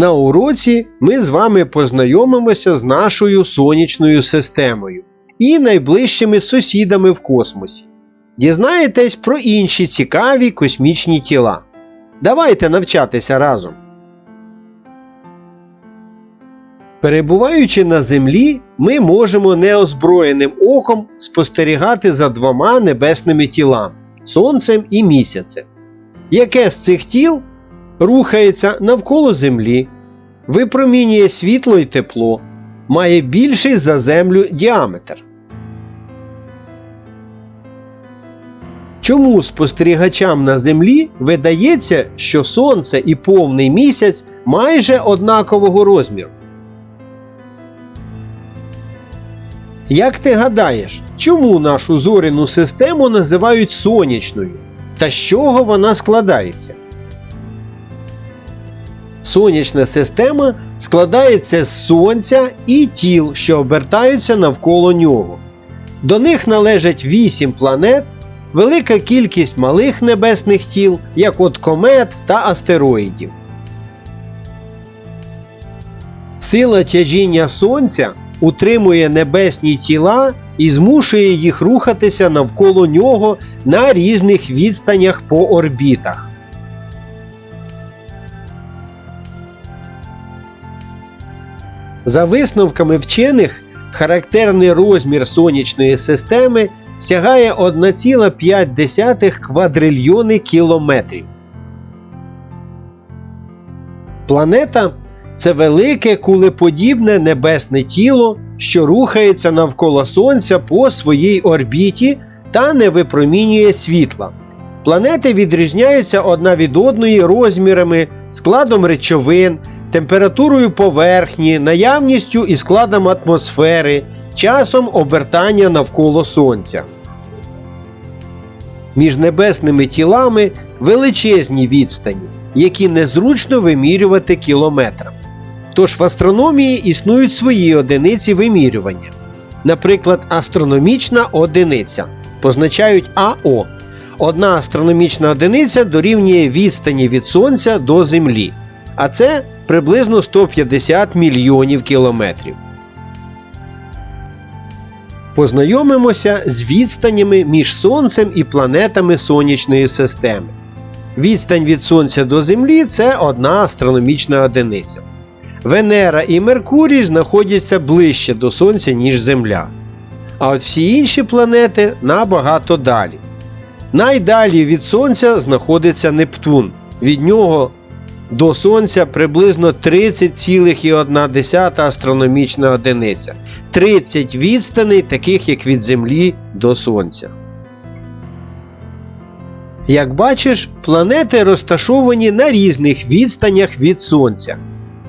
На уроці ми з вами познайомимося з нашою сонячною системою і найближчими сусідами в космосі. Дізнаєтесь про інші цікаві космічні тіла. Давайте навчатися разом. Перебуваючи на Землі, ми можемо неозброєним оком спостерігати за двома небесними тілами Сонцем і місяцем. Яке з цих тіл рухається навколо Землі, випромінює світло і тепло, має більший за Землю діаметр. Чому спостерігачам на Землі видається, що Сонце і повний місяць майже однакового розміру? Як ти гадаєш, чому нашу зоряну систему називають сонячною? Та з чого вона складається? Сонячна система складається з Сонця і тіл, що обертаються навколо нього. До них належать 8 планет, велика кількість малих небесних тіл, як от комет та астероїдів. Сила тяжіння Сонця утримує небесні тіла і змушує їх рухатися навколо нього на різних відстанях по орбітах. За висновками вчених, характерний розмір сонячної системи сягає 1,5 квадрильйони кілометрів. Планета це велике кулеподібне небесне тіло, що рухається навколо Сонця по своїй орбіті та не випромінює світла. Планети відрізняються одна від одної розмірами, складом речовин, температурою поверхні, наявністю і складом атмосфери, часом обертання навколо Сонця. Між небесними тілами величезні відстані, які незручно вимірювати кілометрами. Тож в астрономії існують свої одиниці вимірювання. Наприклад, астрономічна одиниця позначають АО. Одна астрономічна одиниця дорівнює відстані від Сонця до Землі, а це приблизно 150 мільйонів кілометрів. Познайомимося з відстанями між Сонцем і планетами сонячної системи. Відстань від Сонця до Землі це одна астрономічна одиниця. Венера і Меркурій знаходяться ближче до Сонця, ніж Земля. А от всі інші планети набагато далі. Найдалі від Сонця знаходиться Нептун. Від нього до Сонця приблизно 30,1 астрономічна одиниця. 30 відстаней, таких як від Землі до Сонця. Як бачиш, планети розташовані на різних відстанях від Сонця.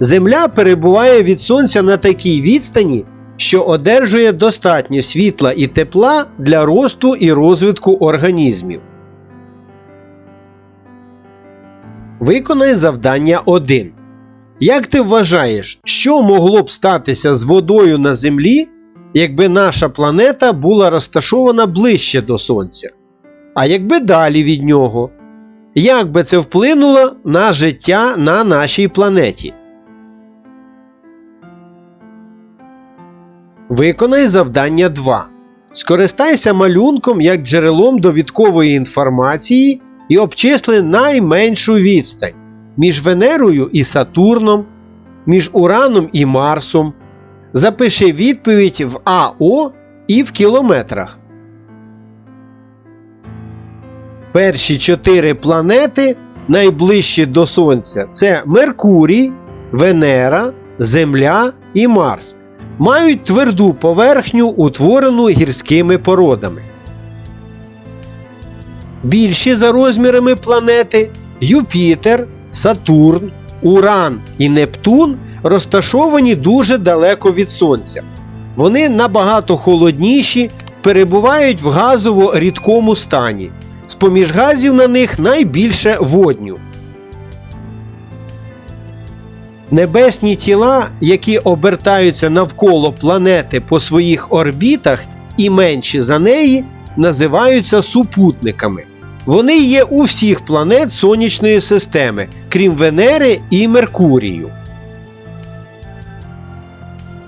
Земля перебуває від Сонця на такій відстані, що одержує достатньо світла і тепла для росту і розвитку організмів. Виконай завдання 1. Як ти вважаєш, що могло б статися з водою на Землі, якби наша планета була розташована ближче до Сонця? А якби далі від нього? Як би це вплинуло на життя на нашій планеті? Виконай завдання 2. Скористайся малюнком як джерелом довідкової інформації і обчисли найменшу відстань між Венерою і Сатурном, між Ураном і Марсом. Запиши відповідь в АО і в кілометрах. Перші чотири планети найближчі до Сонця це Меркурій, Венера, Земля і Марс. Мають тверду поверхню, утворену гірськими породами. Більші за розмірами планети Юпітер, Сатурн, Уран і Нептун розташовані дуже далеко від Сонця. Вони набагато холодніші, перебувають в газово рідкому стані. З поміж газів на них найбільше водню. Небесні тіла, які обертаються навколо планети по своїх орбітах і менші за неї, називаються супутниками. Вони є у всіх планет сонячної системи, крім Венери і Меркурію.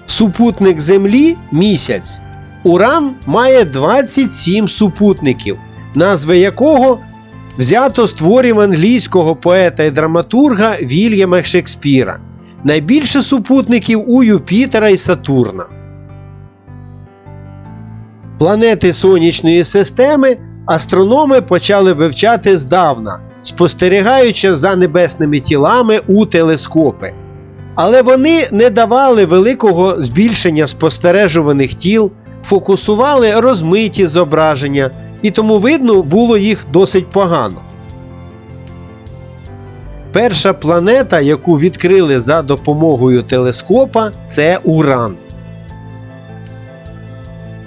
Супутник Землі місяць. Уран має 27 супутників, назви якого взято з творів англійського поета і драматурга Вільяма Шекспіра. Найбільше супутників у Юпітера і Сатурна. Планети Сонячної системи астрономи почали вивчати здавна, спостерігаючи за небесними тілами у телескопи. Але вони не давали великого збільшення спостережуваних тіл, фокусували розмиті зображення, і тому видно було їх досить погано. Перша планета, яку відкрили за допомогою телескопа, це Уран.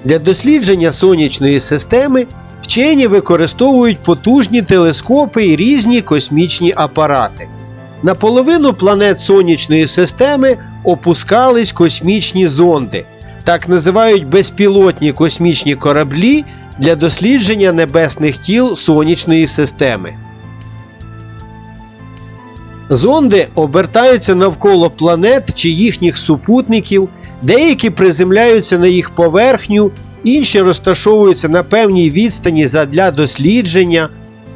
Для дослідження сонячної системи вчені використовують потужні телескопи і різні космічні апарати. На половину планет сонячної системи опускались космічні зонди, так називають безпілотні космічні кораблі для дослідження небесних тіл сонячної системи. Зонди обертаються навколо планет чи їхніх супутників, деякі приземляються на їх поверхню, інші розташовуються на певній відстані задля дослідження.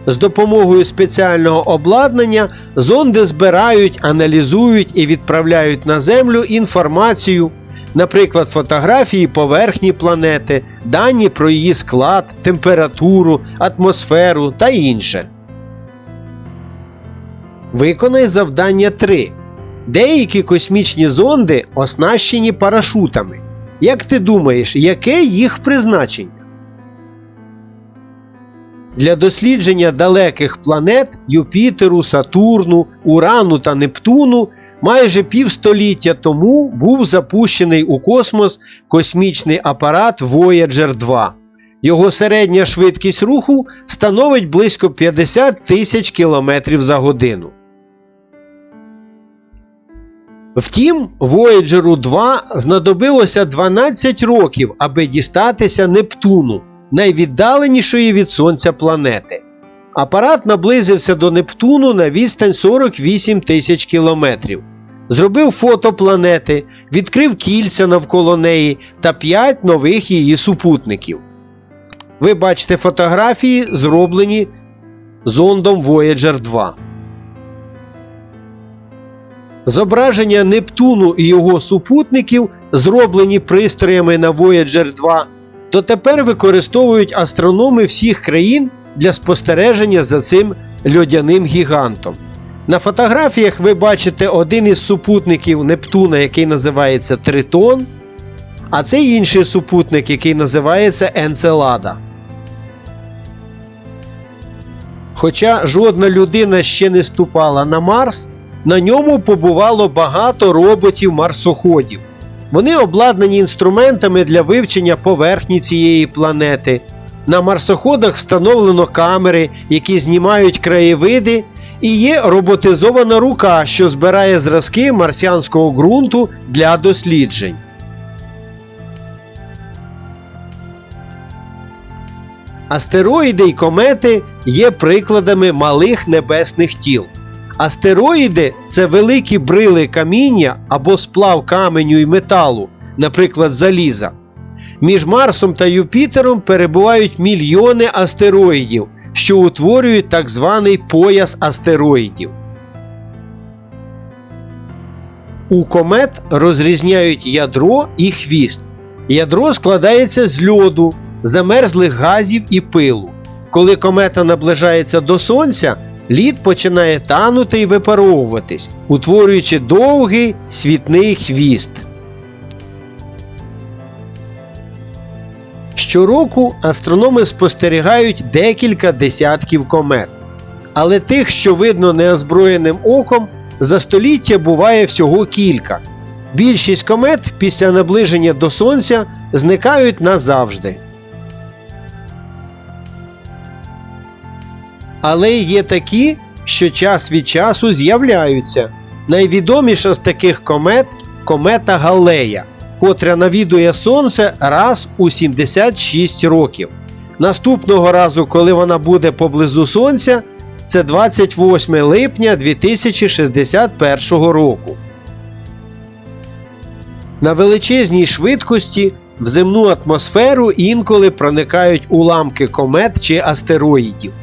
З допомогою спеціального обладнання зонди збирають, аналізують і відправляють на Землю інформацію, наприклад, фотографії поверхні планети, дані про її склад, температуру, атмосферу та інше. Виконай завдання 3. Деякі космічні зонди оснащені парашутами. Як ти думаєш, яке їх призначення? Для дослідження далеких планет Юпітеру, Сатурну, Урану та Нептуну майже півстоліття тому був запущений у космос космічний апарат Voyager 2. Його середня швидкість руху становить близько 50 тисяч км за годину. Втім, Voyager 2 знадобилося 12 років, аби дістатися Нептуну, найвіддаленішої від Сонця планети. Апарат наблизився до Нептуну на відстань 48 тисяч кілометрів. Зробив фото планети, відкрив кільця навколо неї та 5 нових її супутників. Ви бачите фотографії, зроблені зондом Voyager 2. Зображення Нептуну і його супутників, зроблені пристроями на Voyager 2, дотепер використовують астрономи всіх країн для спостереження за цим льодяним гігантом. На фотографіях ви бачите один із супутників Нептуна, який називається Тритон, а це інший супутник, який називається Енцелада. Хоча жодна людина ще не ступала на Марс, на ньому побувало багато роботів-марсоходів. Вони обладнані інструментами для вивчення поверхні цієї планети. На марсоходах встановлено камери, які знімають краєвиди, і є роботизована рука, що збирає зразки марсіанського ґрунту для досліджень. Астероїди й комети є прикладами малих небесних тіл. Астероїди це великі брили каміння або сплав каменю і металу, наприклад, заліза. Між Марсом та Юпітером перебувають мільйони астероїдів, що утворюють так званий пояс астероїдів. У комет розрізняють ядро і хвіст. Ядро складається з льоду, замерзлих газів і пилу. Коли комета наближається до Сонця, лід починає танути і випаровуватись, утворюючи довгий світний хвіст. Щороку астрономи спостерігають декілька десятків комет. Але тих, що видно неозброєним оком, за століття буває всього кілька. Більшість комет після наближення до Сонця зникають назавжди. Але є такі, що час від часу з'являються. Найвідоміша з таких комет комета Галлея, котря навідує Сонце раз у 76 років. Наступного разу, коли вона буде поблизу Сонця, це 28 липня 2061 року. На величезній швидкості в земну атмосферу інколи проникають уламки комет чи астероїдів.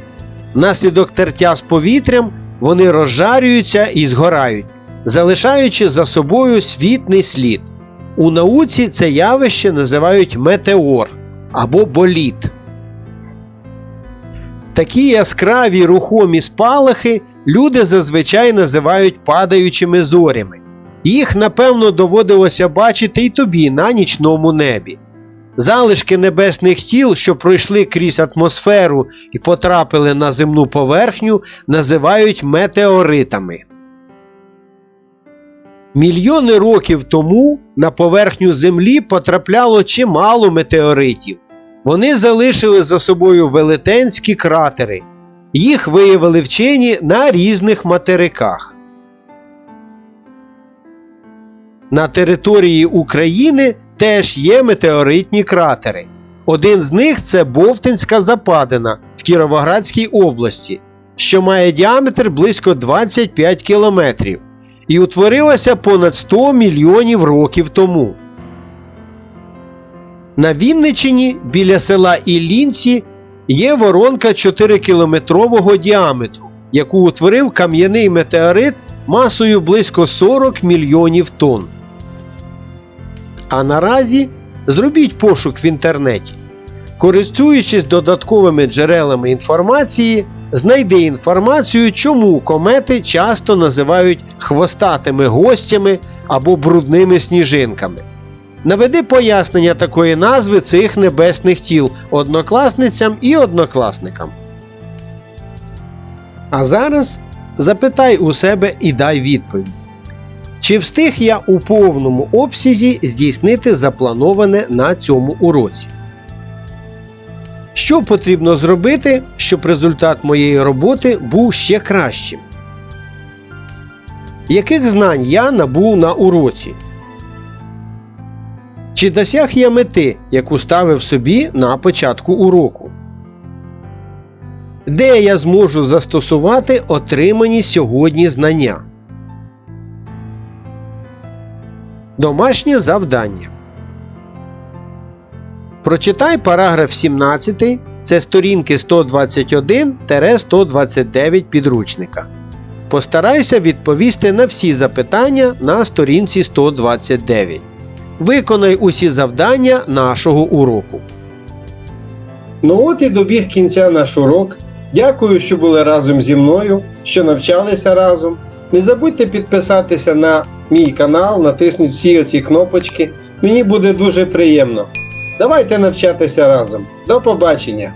Внаслідок тертя з повітрям вони розжарюються і згорають, залишаючи за собою світний слід. У науці це явище називають метеор або боліт. Такі яскраві рухомі спалахи люди зазвичай називають падаючими зорями. Їх, напевно, доводилося бачити й тобі на нічному небі. Залишки небесних тіл, що пройшли крізь атмосферу і потрапили на земну поверхню, називають метеоритами. Мільйони років тому на поверхню Землі потрапляло чимало метеоритів. Вони залишили за собою велетенські кратери. Їх виявили вчені на різних материках. На території України теж є метеоритні кратери. Один з них це Бовтинська Западина в Кіровоградській області, що має діаметр близько 25 кілометрів і утворилася понад 100 мільйонів років тому. На Вінничині біля села Іллінці є воронка 4-кілометрового діаметру, яку утворив кам'яний метеорит масою близько 40 мільйонів тонн. А наразі зробіть пошук в інтернеті. Користуючись додатковими джерелами інформації, знайди інформацію, чому комети часто називають хвостатими гостями або брудними сніжинками. Наведи пояснення такої назви цих небесних тіл однокласницям і однокласникам. А зараз запитай у себе і дай відповідь. Чи встиг я у повному обсязі здійснити заплановане на цьому уроці? Що потрібно зробити, щоб результат моєї роботи був ще кращим? Яких знань я набув на уроці? Чи досяг я мети, яку ставив собі на початку уроку? Де я зможу застосувати отримані сьогодні знання? Домашнє завдання. Прочитай параграф 17. Це сторінки 121-129 підручника. Постарайся відповісти на всі запитання на сторінці 129. Виконай усі завдання нашого уроку. Ну от і добіг кінця наш урок. Дякую, що були разом зі мною, що навчалися разом. Не забудьте підписатися на мій канал, натисніть всі оці кнопочки. Мені буде дуже приємно. Давайте навчатися разом. До побачення!